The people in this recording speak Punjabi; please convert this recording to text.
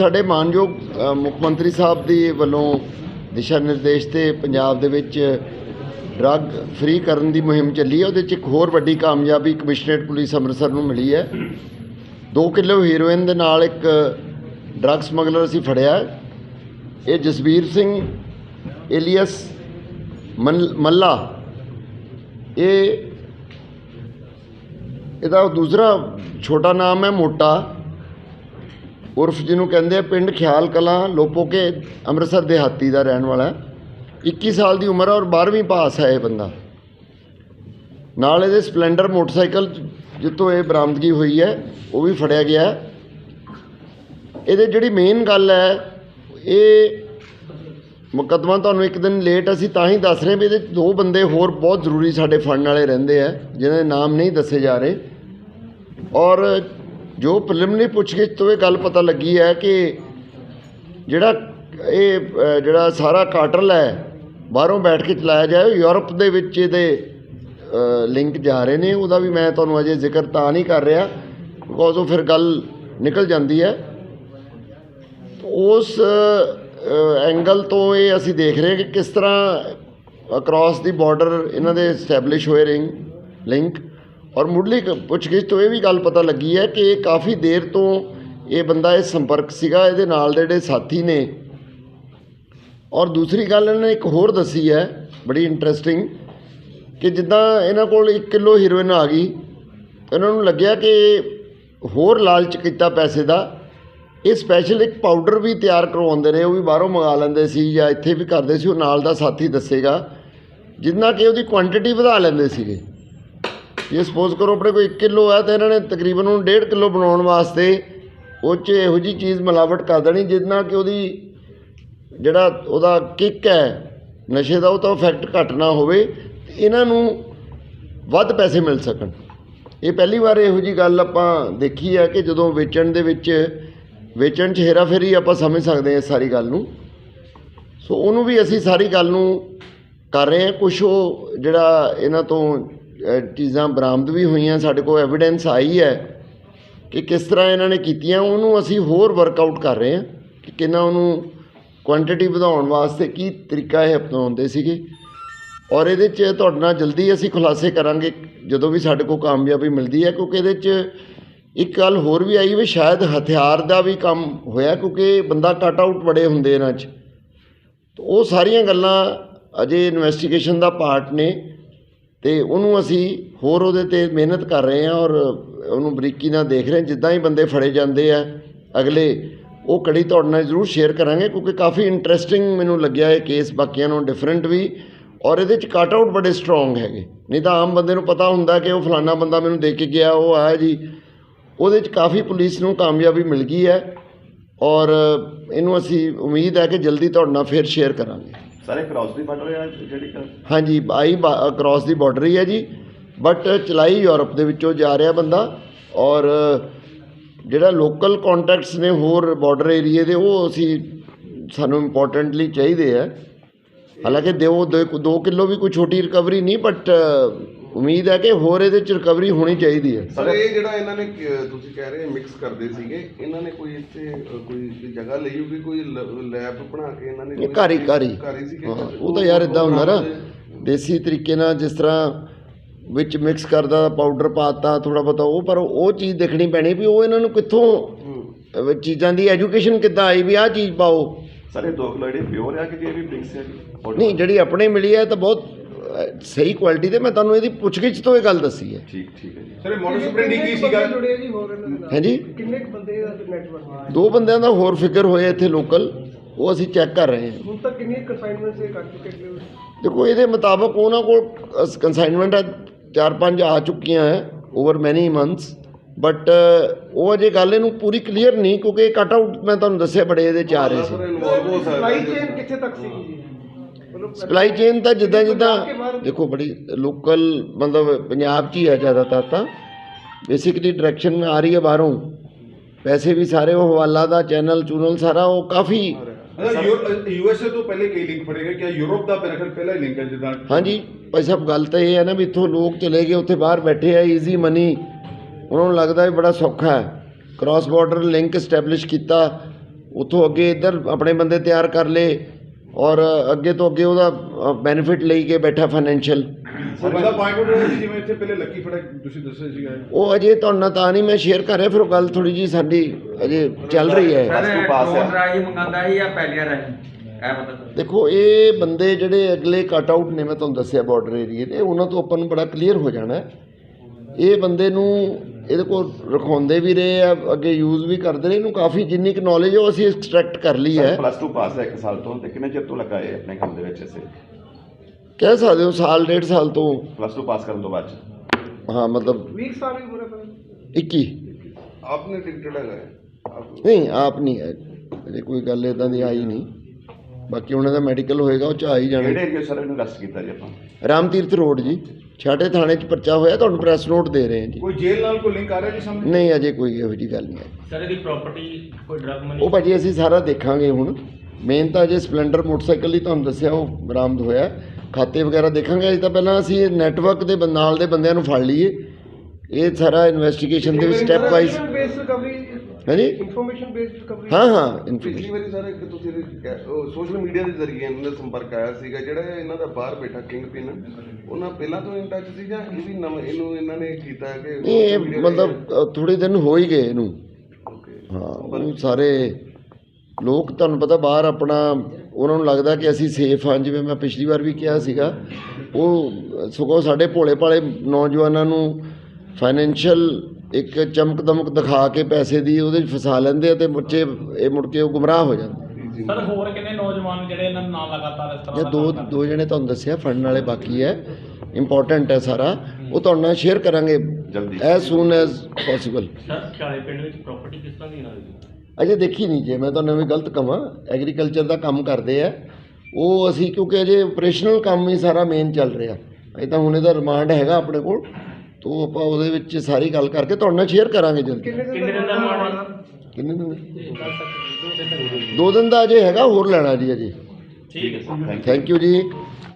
ਸਾਡੇ ਮਾਨਯੋਗ ਮੁੱਖ ਮੰਤਰੀ ਸਾਹਿਬ ਦੀ ਵੱਲੋਂ ਦਿਸ਼ਾ ਨਿਰਦੇਸ਼ ਤੇ ਪੰਜਾਬ ਦੇ ਵਿੱਚ ਡਰੱਗ ਫ੍ਰੀ ਕਰਨ ਦੀ ਮੁਹਿੰਮ ਚੱਲੀ ਹੈ। ਉਹਦੇ 'ਚ ਇੱਕ ਹੋਰ ਵੱਡੀ ਕਾਮਯਾਬੀ ਕਮਿਸ਼ਨਰੇਟ ਪੁਲਿਸ ਅੰਮ੍ਰਿਤਸਰ ਨੂੰ ਮਿਲੀ ਹੈ। 2 ਕਿਲੋ ਹੀਰੋਇਨ ਦੇ ਨਾਲ ਇੱਕ ਡਰੱਗ ਸਮਗਲਰ ਅਸੀਂ ਫੜਿਆ ਇਹ ਜਸਵੀਰ ਸਿੰਘ ਏਲੀਅਸ ਮਨ- ਮੱਲਾ। ਇਹ, ਇਹਦਾ ਦੂਸਰਾ ਛੋਟਾ ਨਾਮ ਹੈ ਮੋਟਾ। ਉਰਫ ਜਿਹਨੂੰ ਕਹਿੰਦੇ ਆ ਪਿੰਡ ਖਿਆਲ ਕਲਾਂ ਲੋਪੋਕੇ ਅੰਮ੍ਰਿਤਸਰ ਦਿਹਾਤੀ ਦਾ ਰਹਿਣ ਵਾਲਾ ਹੈ। 21 ਸਾਲ ਦੀ ਉਮਰ ਹੈ ਔਰ 12ਵੀਂ ਪਾਸ ਹੈ ਇਹ ਬੰਦਾ। ਨਾਲ ਇਹਦੇ ਸਪਲੈਂਡਰ ਮੋਟਰਸਾਈਕਲ ਜਿੱਤੋਂ ਇਹ ਬਰਾਮਦਗੀ ਹੋਈ ਹੈ, ਉਹ ਵੀ ਫੜਿਆ ਗਿਆ ਇਹਦੇ ਜਿਹੜੀ ਮੇਨ ਗੱਲ ਹੈ, ਇਹ ਮੁਕੱਦਮਾ ਤੁਹਾਨੂੰ ਇੱਕ ਦਿਨ ਲੇਟ ਅਸੀਂ ਤਾਂ ਹੀ ਦੱਸ ਰਹੇ ਵੀ ਇਹਦੇ 'ਚ ਦੋ ਬੰਦੇ ਹੋਰ ਬਹੁਤ ਜ਼ਰੂਰੀ ਸਾਡੇ ਫੜਨ ਵਾਲੇ ਰਹਿੰਦੇ ਆ, ਜਿਹਨਾਂ ਦੇ ਨਾਮ ਨਹੀਂ ਦੱਸੇ ਜਾ ਰਹੇ। ਔਰ ਜੋ ਪ੍ਰੀਲਿਮਿਨਰੀ ਪੁੱਛਗਿੱਛ ਤੋਂ ਇਹ ਗੱਲ ਪਤਾ ਲੱਗੀ ਹੈ ਕਿ ਜਿਹੜਾ ਇਹ ਜਿਹੜਾ ਸਾਰਾ ਕਾਟਰਲ ਹੈ ਬਾਹਰੋਂ ਬੈਠ ਕੇ ਚਲਾਇਆ ਜਾਏ ਯੂਰਪ ਦੇ ਵਿੱਚ ਇਹਦੇ ਲਿੰਕ ਜਾ ਰਹੇ ਨੇ, ਉਹਦਾ ਵੀ ਮੈਂ ਤੁਹਾਨੂੰ ਅਜੇ ਜ਼ਿਕਰ ਤਾਂ ਨਹੀਂ ਕਰ ਰਿਹਾ ਬਿਕੋਜ਼ ਉਹ ਫਿਰ ਗੱਲ ਨਿਕਲ ਜਾਂਦੀ ਹੈ। ਉਸ ਐਂਗਲ ਤੋਂ ਇਹ ਅਸੀਂ ਦੇਖ ਰਹੇ ਕਿ ਕਿਸ ਤਰ੍ਹਾਂ ਅਕ੍ਰੋਸ ਦੀ ਬਾਰਡਰ ਇਹਨਾਂ ਦੇ ਐਸਟੈਬਲਿਸ਼ ਹੋਏ ਰਿੰਗ ਲਿੰਕ ਔਰ ਮੁੱਢਲੀ ਪੁੱਛਗਿੱਛ ਤੋਂ ਇਹ ਵੀ ਗੱਲ ਪਤਾ ਲੱਗੀ ਹੈ ਕਿ ਇਹ ਕਾਫੀ ਦੇਰ ਤੋਂ ਇਹ ਬੰਦਾ ਇਹ ਸੰਪਰਕ ਸੀਗਾ, ਇਹਦੇ ਨਾਲ ਦੇ ਜਿਹੜੇ ਸਾਥੀ ਨੇ। ਔਰ ਦੂਸਰੀ ਗੱਲ ਇਹਨਾਂ ਨੇ ਇੱਕ ਹੋਰ ਦੱਸੀ ਹੈ, ਬੜੀ ਇੰਟਰਸਟਿੰਗ ਕਿ ਜਿੱਦਾਂ ਇਹਨਾਂ ਕੋਲ 1 ਕਿਲੋ ਹੀਰੋਇਨ ਆ ਗਈ ਇਹਨਾਂ ਨੂੰ ਲੱਗਿਆ ਕਿ ਹੋਰ ਲਾਲਚ ਕੀਤਾ ਪੈਸੇ ਦਾ। ਇਹ ਸਪੈਸ਼ਲ ਇੱਕ ਪਾਊਡਰ ਵੀ ਤਿਆਰ ਕਰਵਾਉਂਦੇ ਨੇ, ਉਹ ਵੀ ਬਾਹਰੋਂ ਮੰਗਾ ਲੈਂਦੇ ਸੀ ਜਾਂ ਇੱਥੇ ਵੀ ਕਰਦੇ ਸੀ, ਉਹ ਨਾਲ ਦਾ ਸਾਥੀ ਦੱਸੇਗਾ, ਜਿੰਨਾ ਕਿ ਉਹਦੀ ਕੁਆਂਟੀਟੀ ਵਧਾ ਲੈਂਦੇ ਸੀਗੇ। ਜੇ ਸਪੋਜ਼ ਕਰੋ ਆਪਣੇ ਕੋਈ 1 ਕਿਲੋ ਹੈ ਤਾਂ ਇਹਨਾਂ ਨੇ ਤਕਰੀਬਨ ਉਹਨੂੰ 1.5 ਕਿਲੋ ਬਣਾਉਣ ਵਾਸਤੇ ਉਹ 'ਚ ਇਹੋ ਜੀ ਚੀਜ਼ ਮਿਲਾਵਟ ਕਰ ਦੇਣੀ ਜਿੰਨਾ ਕਿ ਉਹਦੀ ਜਿਹੜਾ ਉਹਦਾ ਕਿੱਕ ਹੈ, ਨਸ਼ੇ ਦਾ, ਉਹ ਤਾਂ ਇਫੈਕਟ ਘੱਟ ਨਾ ਹੋਵੇ ਤੇ ਇਹਨਾਂ ਨੂੰ ਵੱਧ ਪੈਸੇ ਮਿਲ ਸਕਣ। ਇਹ ਪਹਿਲੀ ਵਾਰ ਇਹੋ ਜੀ ਗੱਲ ਆਪਾਂ ਦੇਖੀ ਹੈ ਕਿ ਜਦੋਂ ਵੇਚਣ ਦੇ ਵਿੱਚ, ਵੇਚਣ 'ਚ ਹੇਰਾਫੇਰੀ ਆਪਾਂ ਸਮਝ ਸਕਦੇ ਹਾਂ ਸਾਰੀ ਗੱਲ ਨੂੰ। ਸੋ ਉਹਨੂੰ ਵੀ ਅਸੀਂ ਸਾਰੀ ਗੱਲ ਨੂੰ ਕਰ ਰਹੇ ਹਾਂ ਕੁਝ ਉਹ ਜਿਹੜਾ ਇਹਨਾਂ ਤੋਂ ਚੀਜ਼ਾਂ ਬਰਾਮਦ ਵੀ ਹੋਈਆਂ, ਸਾਡੇ ਕੋਲ ਐਵੀਡੈਂਸ ਆਈ ਹੈ ਕਿ ਕਿਸ ਤਰ੍ਹਾਂ ਇਹਨਾਂ ਨੇ ਕੀਤੀਆਂ, ਉਹਨੂੰ ਅਸੀਂ ਹੋਰ ਵਰਕਆਊਟ ਕਰ ਰਹੇ ਹਾਂ ਕਿ ਕਿੰਨਾ ਉਹਨੂੰ ਕੁਆਂਟੀਟੀ ਵਧਾਉਣ ਵਾਸਤੇ ਕੀ ਤਰੀਕਾ ਇਹ ਅਪਣਾਉਂਦੇ ਸੀਗੇ। ਔਰ ਇਹਦੇ 'ਚ ਤੁਹਾਡੇ ਨਾਲ ਜਲਦੀ ਅਸੀਂ ਖੁਲਾਸੇ ਕਰਾਂਗੇ, ਜਦੋਂ ਵੀ ਸਾਡੇ ਕੋਲ ਕਾਮਯਾਬੀ ਮਿਲਦੀ ਹੈ, ਕਿਉਂਕਿ ਇਹਦੇ 'ਚ ਇੱਕ ਗੱਲ ਹੋਰ ਵੀ ਆਈ ਵੀ ਸ਼ਾਇਦ ਹਥਿਆਰ ਦਾ ਵੀ ਕੰਮ ਹੋਇਆ, ਕਿਉਂਕਿ ਬੰਦਾ ਕਟ ਆਊਟ ਬੜੇ ਹੁੰਦੇ ਇਹਨਾਂ 'ਚ। ਉਹ ਸਾਰੀਆਂ ਗੱਲਾਂ ਅਜੇ ਇਨਵੈਸਟੀਗੇਸ਼ਨ ਦਾ ਪਾਰਟ ਨੇ। ਅਤੇ ਉਹਨੂੰ ਅਸੀਂ ਹੋਰ ਉਹਦੇ ਤੇ ਮਿਹਨਤ ਕਰ ਰਹੇ ਹਾਂ ਔਰ ਉਹਨੂੰ ਬਰੀਕੀ ਨਾਲ ਦੇਖ ਰਹੇ ਹਾਂ, ਜਿੱਦਾਂ ਹੀ ਬੰਦੇ ਫੜੇ ਜਾਂਦੇ ਆ, ਅਗਲੇ, ਉਹ ਕੜੀ ਤੁਹਾਡੇ ਨਾਲ ਜ਼ਰੂਰ ਸ਼ੇਅਰ ਕਰਾਂਗੇ ਕਿਉਂਕਿ ਕਾਫੀ ਇੰਟਰਸਟਿੰਗ ਮੈਨੂੰ ਲੱਗਿਆ ਇਹ ਕੇਸ ਬਾਕੀਆਂ ਨਾਲੋਂ ਡਿਫਰੈਂਟ ਵੀ ਔਰ ਇਹਦੇ ਚ ਕੱਟ ਆਊਟ ਬੜੇ ਸਟਰੋਂਗ ਹੈਗੇ। ਨਹੀਂ ਤਾਂ ਆਮ ਬੰਦੇ ਨੂੰ ਪਤਾ ਹੁੰਦਾ ਕਿ ਉਹ ਫਲਾਨਾ ਬੰਦਾ ਮੈਨੂੰ ਦੇ ਕੇ ਗਿਆ, ਉਹ ਆਇਆ ਜੀ। ਉਹਦੇ ਚ ਕਾਫੀ ਪੁਲਿਸ ਨੂੰ ਕਾਮਯਾਬੀ ਮਿਲ ਗਈ ਹੈ ਔਰ ਇਹਨੂੰ ਅਸੀਂ ਉਮੀਦ ਹੈ ਕਿ ਜਲਦੀ ਤੁਹਾਡੇ ਨਾਲ ਫਿਰ ਸ਼ੇਅਰ ਕਰਾਂਗੇ। ਸਾਰੇ ਕ੍ਰਾਸ ਦੀ ਬਣ ਰਿਹਾ ਜਿਹੜੀ ਹਾਂਜੀ ਆਈ ਅਕ੍ਰੋਸ ਦੀ ਬਾਰਡਰ ਹੀ ਹੈ ਜੀ। ਬਟ ਚਲਾਈ ਯੂਰਪ ਦੇ ਵਿੱਚੋਂ ਜਾ ਰਿਹਾ ਬੰਦਾ ਔਰ ਜਿਹੜਾ ਲੋਕਲ ਕੰਟੈਕਟਸ ਨੇ ਹੋਰ ਬਾਰਡਰ ਏਰੀਏ ਦੇ, ਉਹ ਅਸੀਂ ਸਾਨੂੰ ਇੰਪੋਰਟੈਂਟਲੀ ਚਾਹੀਦੇ ਆ। ਹਾਲਾਂਕਿ ਦੋ 2 ਕਿਲੋ ਵੀ ਕੋਈ ਛੋਟੀ ਰਿਕਵਰੀ ਨਹੀਂ ਬਟ ਉਮੀਦ ਹੈ ਕਿ ਹੋਰ ਇਹਦੇ ਚ ਰਿਕਵਰੀ ਹੋਣੀ ਚਾਹੀਦੀ ਹੈ। ਸਰ ਇਹ ਜਿਹੜਾ ਇਹਨਾਂ ਨੇ ਕ- ਤੁਸੀਂ ਕਹਿ ਰਹੇ ਮਿਕਸ ਕਰਦੇ ਸੀਗੇ ਇਹਨਾਂ ਨੇ ਕੋਈ ਇੱਥੇ ਅ, ਕੋਈ ਜਗ੍ਹਾ ਲਈ ਹੋਊਗੀ ਕੋਈ ਲੈਬ ਬਣਾ ਕੇ ਇਹਨਾਂ ਨੇ ਇਹ ਘਰ ਹੀ ਘਰ ਹੀ। ਘਰ ਹੀ ਸੀਗੇ? ਹਾਂ, ਉਹ ਤਾਂ ਯਾਰ ਇਦਾਂ ਹੁੰਦਾ ਨਾ ਦੇਸੀ ਤਰੀਕੇ ਨਾਲ ਜਿਸ ਤਰ੍ਹਾਂ ਵਿੱਚ ਮਿਕਸ ਕਰਦਾ ਪਾਊਡਰ ਪਾਤਾ ਥੋੜਾ ਬਹੁਤਾ ਉਹ ਪਰ ਉਹ ਚੀਜ਼ ਦੇਖਣੀ ਪੈਣੀ ਵੀ ਉਹ ਇਹਨਾਂ ਨੂੰ ਕਿੱਥੋਂ ਅਹ, ਚੀਜ਼ਾਂ ਦੀ ਐਜੂਕੇਸ਼ਨ ਕਿੱਦਾਂ ਆਈ ਵੀ ਆਹ ਚੀਜ਼ ਪਾਓ। ਸਾਰੇ ਦੋ ਕਿਲੋ ਜਿਹੜੇ ਪਿਓਰ ਆ ਕਿ ਜੇ ਵੀ ਮਿਕਸ ਹੈ ਜੀ ਨਹੀਂ ਜਿਹੜੀ ਆਪਣੇ ਮਿਲੀ ਹੈ ਤਾਂ ਬਹੁਤ ਸਹੀ ਕੁਆਲਿਟੀ ਦੇ ਮੈਂ ਤੁਹਾਨੂੰ ਇਹਦੀ ਪੁੱਛਗਿੱਛ ਤੋਂ ਇਹ ਗੱਲ ਦੱਸੀ ਹੈ। ਠੀਕ ਠੀਕ ਹੈ ਜੀ। ਸਰ ਮੋਡਸ ਆਪਰੈਂਡੀ ਕੀ ਸੀਗਾ। ਜੁੜੇ ਜੀ ਹੋਰ ਇਹਨਾਂ ਦੇ? ਨਾਲ ਹਾਂਜੀ? ਕਿੰਨੇ ਕੁ ਬੰਦੇ ਦਾ ਨੈਟਵਰਕ ਦੋ ਬੰਦਿਆਂ ਦਾ ਹੋਰ ਫਿਕਰ ਹੋਇਆ ਇੱਥੇ ਲੋਕਲ ਉਹ ਅਸੀਂ ਚੈੱਕ ਕਰ ਰਹੇ ਹਾਂ। ਹੁਣ ਤੱਕ ਕਿੰਨੀਆਂ ਕਨਸਾਈਨਮੈਂਟਸ ਇਹ ਕਰ ਚੁੱਕੇ ਨੇ ਦੇਖੋ ਇਹਦੇ ਮੁਤਾਬਕ ਉਹਨਾਂ ਕੋਲ ਕੰਸਾਈਨਮੈਂਟ ਹੈ ਚਾਰ ਪੰਜ ਆ ਚੁੱਕੀਆਂ ਹੈ ਓਵਰ ਮੈਨੀ ਮੰਥਸ ਬਟ ਉਹ ਅਜੇ ਗੱਲ ਇਹਨੂੰ ਪੂਰੀ ਕਲੀਅਰ ਨਹੀਂ ਕਿਉਂਕਿ ਕੱਟ ਆਊਟ ਮੈਂ ਤੁਹਾਨੂੰ ਦੱਸਿਆ ਬੜੇ ਇਹਦੇ ਚ ਆ ਰਹੇ ਸੀ। ਇਨਵੋਲਵ ਹੋ ਸਪਲਾਈ ਚੇਨ ਕਿੱਥੇ ਤੱਕ ਸੀਗੀ ਜੀ? ਸਪਲਾਈ ਚੇਨ ਤਾਂ ਜਿੱਦਾਂ ਜਿੱਦਾਂ ਦੇਖੋ ਬੜੀ ਲੋਕਲ ਮਤਲਬ ਪੰਜਾਬ 'ਚ ਹੀ ਹੈ ਜ਼ਿਆਦਾਤਰ ਤਾਂ। ਬੇਸਿਕਲੀ ਡਾਇਰੈਕਸ਼ਨ ਆ ਰਹੀ ਹੈ ਬਾਹਰੋਂ। ਪੈਸੇ ਵੀ ਸਾਰੇ ਉਹ ਹਵਾਲਾ ਦਾ ਚੈਨਲ ਚੂਨਲ ਸਾਰਾ ਉਹ ਕਾਫੀ ਯੂਐਸਏ ਤੋਂ ਪਹਿਲੇ ਕਈ ਲਿੰਕ ਫੜੇ ਗਏ ਕਿ ਯੂਰਪ ਦਾ ਮੇਰੇ ਖਿਆਲ ਪਹਿਲਾ ਹੀ ਲਿੰਕ ਹੈ ਜਿੱਦਾਂ? ਹਾਂਜੀ ਭਾਈ ਸਾਹਿਬ ਗੱਲ ਤਾਂ ਇਹ ਹੈ ਨਾ ਵੀ ਇੱਥੋਂ ਲੋਕ ਚਲੇ ਗਏ ਉੱਥੇ ਬਾਹਰ ਬੈਠੇ ਆ ਈਜ਼ੀ ਮਨੀ ਉਹਨਾਂ ਨੂੰ ਲੱਗਦਾ ਵੀ ਬੜਾ ਸੌਖਾ ਹੈ। ਕ੍ਰਾਸ ਬਾਰਡਰ ਲਿੰਕ ਸਟੈਬਲਿਸ਼ ਕੀਤਾ। ਉੱਥੋਂ ਅੱਗੇ ਇੱਧਰ ਆਪਣੇ ਬੰਦੇ ਤਿਆਰ ਕਰ ਲਏ। ਔਰ ਅੱਗੇ ਤੋਂ ਅੱਗੇ ਉਹਦਾ ਬੈਨੀਫਿਟ ਲਈ ਕੇ ਬੈਠਾ ਫਾਈਨੈਂਸ਼ੀਅਲ ਸਰ ਇਹਦਾ ਪੁਆਇੰਟ ਸੀ ਜਿਵੇਂ ਇੱਥੇ ਪਹਿਲੇ ਲੱਕੀ ਫੜਾ ਤੁਸੀਂ ਦੱਸਿਆ ਸੀਗਾ ਉਹ ਅਜੇ ਤੁਹਾਨੂੰ ਨਾਲ ਤਾਂ ਨਹੀਂ ਮੈਂ ਸ਼ੇਅਰ ਕਰ ਰਿਹਾ ਫਿਰ ਉਹ ਗੱਲ ਥੋੜੀ ਜੀ ਸਾਡੀ ਅਜੇ ਚੱਲ ਰਹੀ ਹੈ two pass ਹੈ। ਰਾਹੀਂ ਮੰਗਾਉਂਦਾ ਸੀ ਜਾਂ ਪਹਿਲੀਆਂ ਸਰ ਦੇਖੋ ਇਹ ਬੰਦੇ ਜਿਹੜੇ ਅਗਲੇ ਕੱਟ ਆਊਟ ਨੇ ਮੈਂ ਤੁਹਾਨੂੰ ਦੱਸਿਆ ਬਾਰਡਰ ਏਰੀਏ ਦੇ ਉਹਨਾਂ ਤੋਂ ਆਪਾਂ ਨੂੰ ਬੜਾ ਕਲੀਅਰ ਹੋ ਜਾਣਾ ਹੈ। ਇਹ ਬੰਦੇ ਨੂੰ ਇਹਦੇ ਕੋਲ ਰਖਾਉਂਦੇ ਵੀ ਰਹੇ ਆ ਅੱਗੇ ਯੂਜ਼ ਵੀ ਕਰਦੇ ਰਹੇ ਇਹਨੂੰ ਕਾਫੀ ਜਿੰਨੀ ਕੁ ਨੌਲੇਜ ਉਹ ਅਸੀਂ ਐਕਸਟਰੈਕਟ ਕਰ ਲਈ ਹੈ। ਪਲੱਸ 2 ਪਾਸ ਹੈ 1 ਸਾਲ ਤੋਂ ਤੇ ਕਿੰਨੇ ਚਿਰ ਤੋਂ ਲੱਗਾ ਹੈ ਆਪਣੇ ਕੰਮ ਦੇ ਵਿੱਚ ਇਸੇ? ਕਹਿ ਸਕਦੇ ਹੋ ਸਾਲ ਡੇਢ ਸਾਲ ਤੋਂ। ਪਲੱਸ 2 ਪਾਸ ਕਰਨ ਤੋਂ ਬਾਅਦ 'ਚ। ਹਾਂ ਮਤਲਬ 20 ਸਾਲ ਦੀ ਉਮਰ ਹੈ ਪਰ 21 ਆਪਨੇ ਟਿਕਟਡ ਹੈਗਾ ਆਪ ਨਹੀਂ ਆਪ ਨਹੀਂ ਹੈ। ਅਜੇ ਕੋਈ ਗੱਲ ਇਦਾਂ ਦੀ ਆਈ ਨਹੀਂ। ਬਾਕੀ ਉਹਨਾਂ ਦਾ ਮੈਡੀਕਲ ਹੋਏਗਾ ਉਹ ਚ ਆ ਹੀ ਜਾਣਾ। ਕਿਹੜੇ ਏਰੀਆ ਸਰ ਇਹਨੂੰ ਅਰੈਸਟ ਕੀਤਾ ਜੀ ਆਪਾਂ? ਰਾਮ ਤੀਰਥ ਰੋਡ ਜੀ। ਛਾਟੇ ਥਾਣੇ 'ਚ ਪਰਚਾ ਹੋਇਆ ਤੁਹਾਨੂੰ ਪ੍ਰੈਸ ਨੋਟ ਦੇ ਰਹੇ ਹਾਂ ਜੀ। ਕੋਈ ਜੇਲ੍ਹ ਨਾਲ ਕੋਈ ਲਿੰਕ ਆ ਰਿਹਾ ਜੀ ਸਾਹਮਣੇ? ਨਹੀਂ ਅਜੇ ਕੋਈ ਇਹੋ ਜਿਹੀ ਗੱਲ ਨਹੀਂ ਹੈ ਸਰ ਇਹਦੀ ਪ੍ਰਾਪਰਟੀ ਕੋਈ ਡਰਗ ਮਨੀ ਉਹ ਭਾਜੀ ਅਸੀਂ ਸਾਰਾ ਦੇਖਾਂਗੇ ਹੁਣ। ਮੇਨ ਤਾਂ ਜੇ ਸਪਲੈਂਡਰ ਮੋਟਰਸਾਈਕਲ ਹੀ ਤੁਹਾਨੂੰ ਦੱਸਿਆ ਉਹ ਬਰਾਮਦ ਹੋਇਆ। ਖਾਤੇ ਵਗੈਰਾ ਦੇਖਾਂਗੇ ਅਜੇ ਤਾਂ ਪਹਿਲਾਂ ਅਸੀਂ ਨੈਟਵਰਕ ਦੇ ਨਾਲ ਦੇ ਬੰਦਿਆਂ ਨੂੰ ਫੜ ਲਈਏ। ਇਹ ਸਾਰਾ ਇਨਵੈਸਟੀਗੇਸ਼ਨ ਦੇ ਵਿੱਚ ਸਟੈਪ ਵਾਈਜ਼ ਬੇਸ ਰਿਕਵਰੀ ਹਾਂਜੀ? ਇਨਫੋਰਮੇਸ਼ਨ ਬੇਸਡ ਰਿਕਵਰੀ ਹਾਂ ਹਾਂ ਪਿਛਲੀ ਇਨਫੋਰਮੇਸ਼ਨ ਵਾਰੀ ਸਰ ਇੱਕ ਤੁਸੀਂ ਸੋਸ਼ਲ ਮੀਡੀਆ ਦੇ ਜ਼ਰੀਏ ਇਹਨਾਂ ਦਾ ਸੰਪਰਕ ਆਇਆ ਸੀਗਾ ਜਿਹੜਾ ਇਹਨਾਂ ਦਾ ਬਾਹਰ ਬੈਠਾ ਕਿੰਗ ਪਿਨ। ਉਹਨਾਂ ਪਹਿਲਾਂ ਤੋਂ ਇਨ ਟੱਚ ਸੀ ਜਾਂ ਇਹ ਵੀ ਨਵਾਂ ਇਹਨੂੰ ਇਹਨਾਂ ਨੇ ਕੀਤਾ ਕਿ ਇਹ social media ਮਤਲਬ ਥੋੜੇ ਦਿਨ ਹੋ ਹੀ ਗਏ ਇਹਨੂੰ। Okay. ਹਾਂ ਉਹ ਸਾਰੇ ਲੋਕ ਤੁਹਾਨੂੰ ਪਤਾ ਬਾਹਰ ਆਪਣਾ ਉਹਨਾਂ ਨੂੰ ਲੱਗਦਾ ਕਿ ਅਸੀਂ ਸੇਫ ਹਾਂ ਜਿਵੇਂ ਮੈਂ ਪਿਛਲੀ ਵਾਰ ਵੀ ਕਿਹਾ ਸੀਗਾ। ਉਹ ਸਗੋਂ ਸਾਡੇ ਭੋਲੇ ਭਾਲੇ ਨੌਜਵਾਨਾਂ ਨੂੰ ਫਾਈਨੈਂਸ਼ੀਅਲ ਇੱਕ ਚਮਕ ਦਮਕ ਦਿਖਾ ਕੇ ਪੈਸੇ ਦੀ ਉਹਦੇ 'ਚ ਫਸਾ ਲੈਂਦੇ ਆ ਤੇ ਬੱਚੇ ਇਹ ਮੁੜ ਕੇ ਉਹ ਗੁੰਮਰਾਹ ਹੋ ਜਾਂਦੇ ਸਰ ਹੋਰ ਕਿੰਨੇ ਨੌਜਵਾਨ ਜਿਹੜੇ ਇਹਨਾਂ ਨਾਲ ਲਗਾਤਾਰ ਇਸ ਤਰ੍ਹਾਂ ਜੇ ਦਾ ਦੋ ਜਣੇ ਤੁਹਾਨੂੰ ਦੱਸਿਆ ਫੜਨ ਵਾਲੇ ਬਾਕੀ ਹੈ ਇੰਪੋਰਟੈਂਟ ਹੈ ਸਾਰਾ। ਉਹ ਤੁਹਾਡੇ ਨਾਲ ਸ਼ੇਅਰ ਕਰਾਂਗੇ ਜਲਦੀ। As soon as possible sir ਖਿਆਲੇ ਪਿੰਡ ਵਿੱਚ ਪ੍ਰਾਪਰਟੀ ਕਿਸ ਤਰ੍ਹਾਂ ਦੀ ਦੀ? ਅਜੇ ਦੇਖੀ ਨਹੀਂ ਜੇ ਮੈਂ ਤੁਹਾਨੂੰ ਵੀ ਗਲਤ ਕਹਾਂ ਐਗਰੀਕਲਚਰ ਦਾ ਕੰਮ ਕਰਦੇ ਆ। ਉਹ ਅਸੀਂ ਕਿਉਂਕਿ ਅਜੇ ਆਪਰੇਸ਼ਨਲ ਕੰਮ ਹੀ ਸਾਰਾ ਮੇਨ ਚੱਲ ਰਿਹਾ। ਅਜੇ ਤਾਂ ਹੁਣ ਇਹਦਾ ਰਿਮਾਂਡ ਹੈਗਾ ਆਪਣੇ ਕੋਲ। ਤੋਂ ਆਪਾਂ ਉਹਦੇ ਵਿੱਚ ਸਾਰੀ ਗੱਲ ਕਰਕੇ ਤੁਹਾਡੇ ਨਾਲ ਸ਼ੇਅਰ ਕਰਾਂਗੇ ਜਲਦੀ। ਕਿੰਨੇ ਦਿਨ ਦਾ ਰਿਮਾਂਡ ਕਿੰਨੇ ਦਿਨ ਦੋ? ਦਿਨ ਦਾ ਅਜੇ ਹੈਗਾ ਹੋਰ ਲੈਣਾ ਜੀ ਅਜੇ। ਠੀਕ ਹੈ ਸਰ ਥੈਂਕ ਯੂ ਜੀ।